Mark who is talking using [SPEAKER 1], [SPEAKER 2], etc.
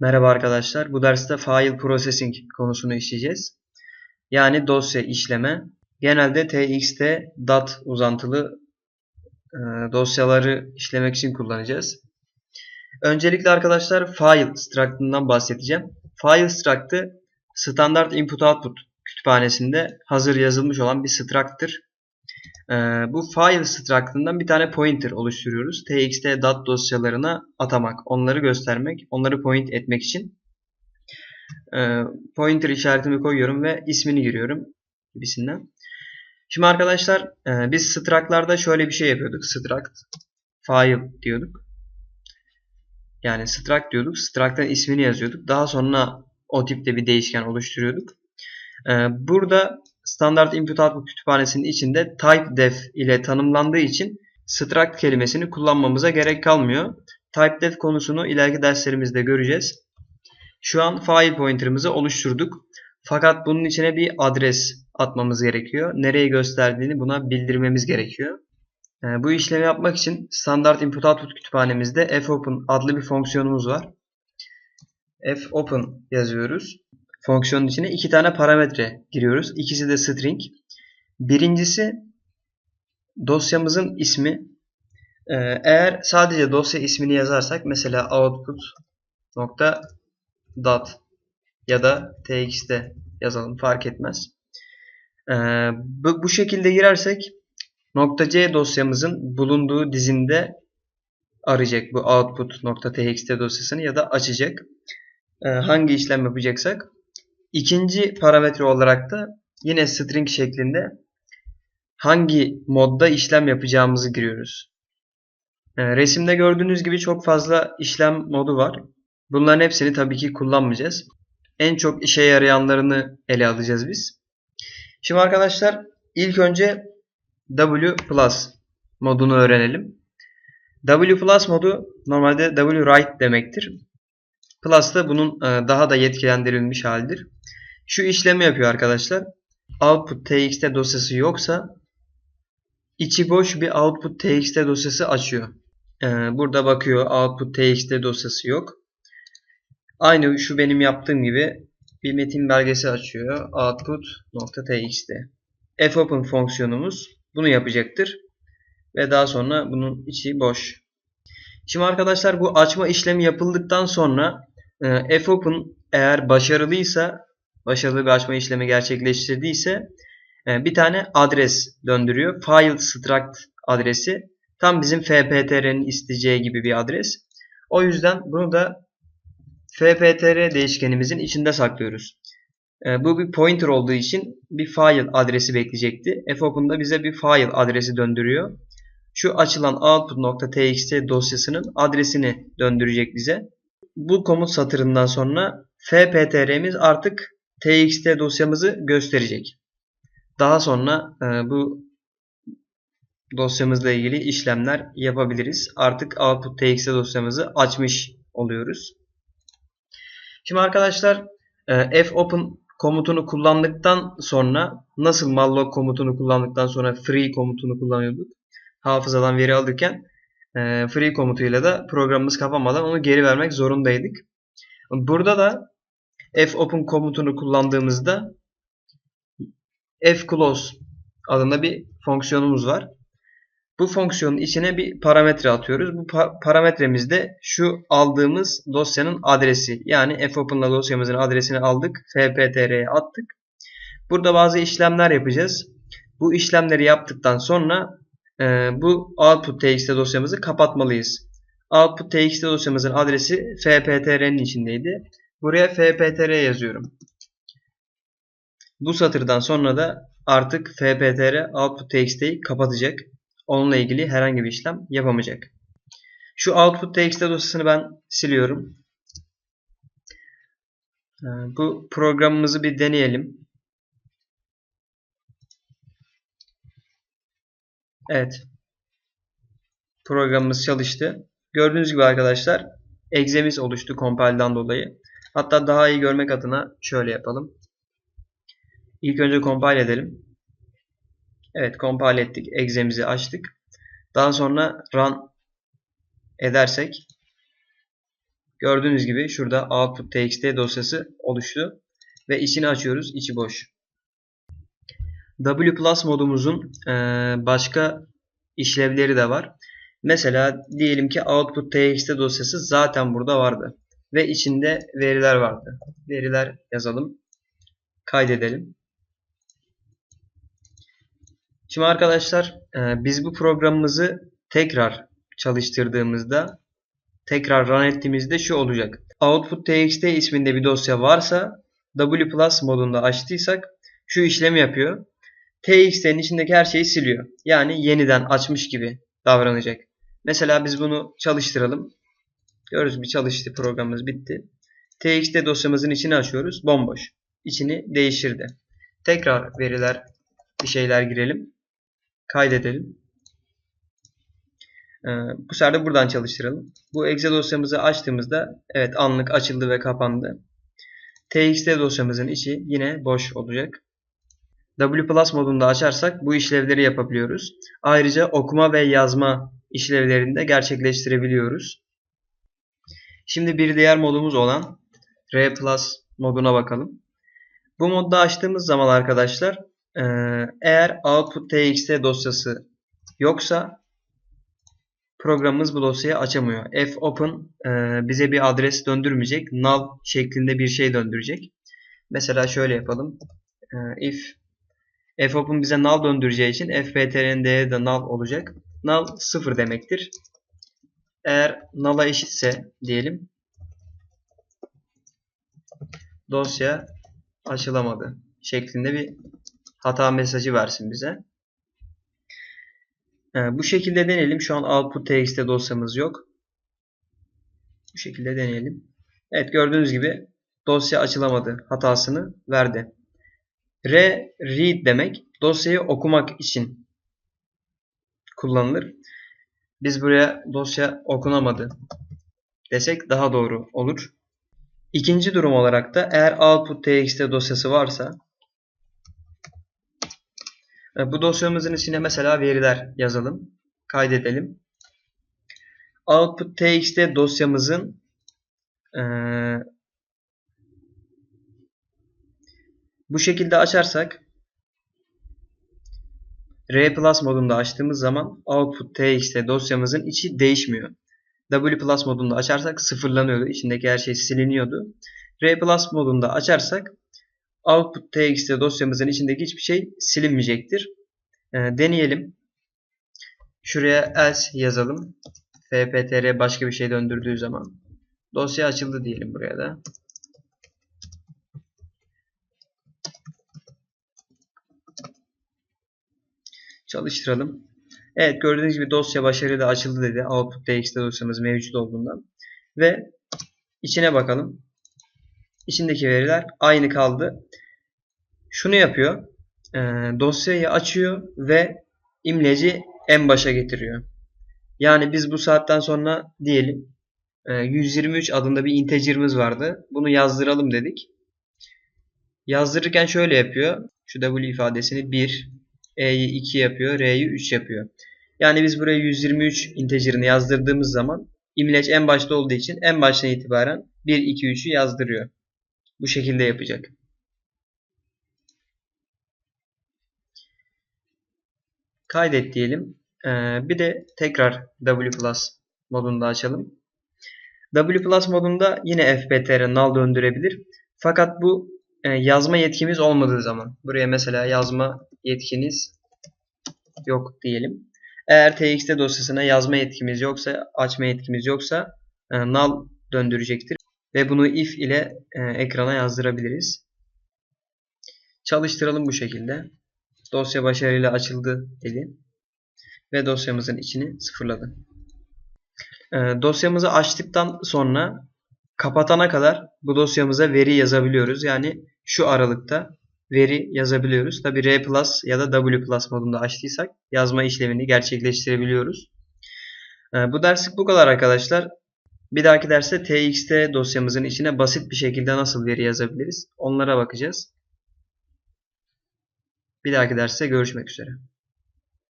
[SPEAKER 1] Merhaba arkadaşlar. Bu derste file processing konusunu işleyeceğiz. Yani dosya işleme. Genelde txt dat uzantılı e, dosyaları işlemek için kullanacağız. Öncelikle arkadaşlar file struct'ından bahsedeceğim. File struct'ı standart input output kütüphanesinde hazır yazılmış olan bir struct'tır. Ee, bu file struct'ından bir tane pointer oluşturuyoruz. txt dat dosyalarına atamak, onları göstermek, onları point etmek için. Ee, pointer işaretimi koyuyorum ve ismini giriyorum gibisinden. Şimdi arkadaşlar e, biz struct'larda şöyle bir şey yapıyorduk. Struct file diyorduk. Yani struct diyorduk. Struct'ın ismini yazıyorduk. Daha sonra o tipte bir değişken oluşturuyorduk. Ee, burada standart input output kütüphanesinin içinde typedef ile tanımlandığı için struct kelimesini kullanmamıza gerek kalmıyor. Typedef konusunu ileriki derslerimizde göreceğiz. Şu an file pointer'ımızı oluşturduk. Fakat bunun içine bir adres atmamız gerekiyor. Nereye gösterdiğini buna bildirmemiz gerekiyor. Yani ee, bu işlemi yapmak için standart input output kütüphanemizde fopen adlı bir fonksiyonumuz var. fopen yazıyoruz fonksiyonun içine iki tane parametre giriyoruz. İkisi de string. Birincisi dosyamızın ismi. Ee, eğer sadece dosya ismini yazarsak mesela output nokta dot ya da txt yazalım fark etmez. Ee, bu, şekilde girersek .c dosyamızın bulunduğu dizinde arayacak bu output .txt dosyasını ya da açacak. Ee, hangi işlem yapacaksak İkinci parametre olarak da yine string şeklinde hangi modda işlem yapacağımızı giriyoruz. Ee, resimde gördüğünüz gibi çok fazla işlem modu var. Bunların hepsini tabii ki kullanmayacağız. En çok işe yarayanlarını ele alacağız biz. Şimdi arkadaşlar ilk önce W plus modunu öğrenelim. W plus modu normalde W write demektir. Plus da bunun e, daha da yetkilendirilmiş halidir. Şu işlemi yapıyor arkadaşlar. Output txt dosyası yoksa içi boş bir output txt dosyası açıyor. Ee, burada bakıyor output txt dosyası yok. Aynı şu benim yaptığım gibi bir metin belgesi açıyor. output.txt fopen fonksiyonumuz bunu yapacaktır. Ve daha sonra bunun içi boş. Şimdi arkadaşlar bu açma işlemi yapıldıktan sonra e, fopen eğer başarılıysa başarılı bir açma işlemi gerçekleştirdiyse e, bir tane adres döndürüyor. File struct adresi tam bizim fptr'nin isteyeceği gibi bir adres. O yüzden bunu da fptr değişkenimizin içinde saklıyoruz. E, bu bir pointer olduğu için bir file adresi bekleyecekti. fopen'da bize bir file adresi döndürüyor. Şu açılan output.txt dosyasının adresini döndürecek bize. Bu komut satırından sonra fptr'miz artık txt dosyamızı gösterecek. Daha sonra e, bu dosyamızla ilgili işlemler yapabiliriz. Artık output txt dosyamızı açmış oluyoruz. Şimdi arkadaşlar e, fopen komutunu kullandıktan sonra nasıl malloc komutunu kullandıktan sonra free komutunu kullanıyorduk. Hafızadan veri alırken e, free komutuyla da programımız kapanmadan onu geri vermek zorundaydık. Burada da fopen komutunu kullandığımızda fclose adında bir fonksiyonumuz var. Bu fonksiyonun içine bir parametre atıyoruz. Bu pa parametremiz de şu aldığımız dosyanın adresi. Yani fopen'la dosyamızın adresini aldık. fptr'ye attık. Burada bazı işlemler yapacağız. Bu işlemleri yaptıktan sonra e, bu output txt dosyamızı kapatmalıyız. Output txt dosyamızın adresi fptr'nin içindeydi. Buraya fptr yazıyorum. Bu satırdan sonra da artık fptr output txt'yi kapatacak. Onunla ilgili herhangi bir işlem yapamayacak. Şu output txt dosyasını ben siliyorum. Ee, bu programımızı bir deneyelim. Evet. Programımız çalıştı. Gördüğünüz gibi arkadaşlar egzemiz oluştu compile'dan dolayı. Hatta daha iyi görmek adına şöyle yapalım. İlk önce compile edelim. Evet compile ettik. Exe'mizi açtık. Daha sonra run edersek Gördüğünüz gibi şurada output txt dosyası oluştu. Ve içini açıyoruz. içi boş. W Plus modumuzun e, başka işlevleri de var. Mesela diyelim ki output txt dosyası zaten burada vardı. Ve içinde veriler vardı. Veriler yazalım. Kaydedelim. Şimdi arkadaşlar e, biz bu programımızı tekrar çalıştırdığımızda tekrar run ettiğimizde şu olacak. Output txt isminde bir dosya varsa W modunda açtıysak şu işlemi yapıyor. TXT'nin içindeki her şeyi siliyor. Yani yeniden açmış gibi davranacak. Mesela biz bunu çalıştıralım. Görürüz bir çalıştı programımız bitti. TXT dosyamızın içini açıyoruz. Bomboş. İçini değiştirdi. Tekrar veriler bir şeyler girelim. Kaydedelim. Ee, bu sefer de buradan çalıştıralım. Bu exe dosyamızı açtığımızda evet anlık açıldı ve kapandı. TXT dosyamızın içi yine boş olacak. W Plus modunda açarsak bu işlevleri yapabiliyoruz. Ayrıca okuma ve yazma işlevlerini de gerçekleştirebiliyoruz. Şimdi bir diğer modumuz olan R Plus moduna bakalım. Bu modda açtığımız zaman arkadaşlar eğer output txt dosyası yoksa programımız bu dosyayı açamıyor. fopen bize bir adres döndürmeyecek. Null şeklinde bir şey döndürecek. Mesela şöyle yapalım. if fopen bize null döndüreceği için fptr'nin değeri de null olacak. Null 0 demektir. Eğer null'a eşitse diyelim dosya açılamadı şeklinde bir hata mesajı versin bize. bu şekilde deneyelim. Şu an output txt dosyamız yok. Bu şekilde deneyelim. Evet gördüğünüz gibi dosya açılamadı hatasını verdi. Re read demek dosyayı okumak için kullanılır. Biz buraya dosya okunamadı desek daha doğru olur. İkinci durum olarak da eğer output txt dosyası varsa e, bu dosyamızın içine mesela veriler yazalım. Kaydedelim. Output txt dosyamızın e, bu şekilde açarsak R modunda açtığımız zaman output txt dosyamızın içi değişmiyor. W modunda açarsak sıfırlanıyordu. İçindeki her şey siliniyordu. R modunda açarsak output txt dosyamızın içindeki hiçbir şey silinmeyecektir. E, deneyelim. Şuraya else yazalım. fptr başka bir şey döndürdüğü zaman. Dosya açıldı diyelim buraya da. Çalıştıralım. Evet gördüğünüz gibi dosya başarıyla açıldı dedi. Output txt dosyamız mevcut olduğundan. Ve içine bakalım. İçindeki veriler aynı kaldı. Şunu yapıyor. E, dosyayı açıyor ve imleci en başa getiriyor. Yani biz bu saatten sonra diyelim e, 123 adında bir integer'ımız vardı. Bunu yazdıralım dedik. Yazdırırken şöyle yapıyor. Şu w ifadesini 1, e'yi 2 yapıyor, r'yi 3 yapıyor. Yani biz buraya 123 integer'ını yazdırdığımız zaman imleç en başta olduğu için en baştan itibaren 1, 2, 3'ü yazdırıyor. Bu şekilde yapacak. Kaydet diyelim. Ee, bir de tekrar W Plus modunda açalım. W Plus modunda yine fptr null döndürebilir. Fakat bu e, yazma yetkimiz olmadığı zaman. Buraya mesela yazma yetkiniz yok diyelim. Eğer txt dosyasına yazma yetkimiz yoksa, açma yetkimiz yoksa e, null döndürecektir. Ve bunu if ile e, ekrana yazdırabiliriz. Çalıştıralım bu şekilde. Dosya başarıyla açıldı dedi. Ve dosyamızın içini sıfırladı. E, dosyamızı açtıktan sonra kapatana kadar bu dosyamıza veri yazabiliyoruz. Yani şu aralıkta veri yazabiliyoruz. Tabi R Plus ya da W Plus modunda açtıysak yazma işlemini gerçekleştirebiliyoruz. E, bu derslik bu kadar arkadaşlar. Bir dahaki derste txt dosyamızın içine basit bir şekilde nasıl veri yazabiliriz onlara bakacağız. Bir dahaki derste görüşmek üzere.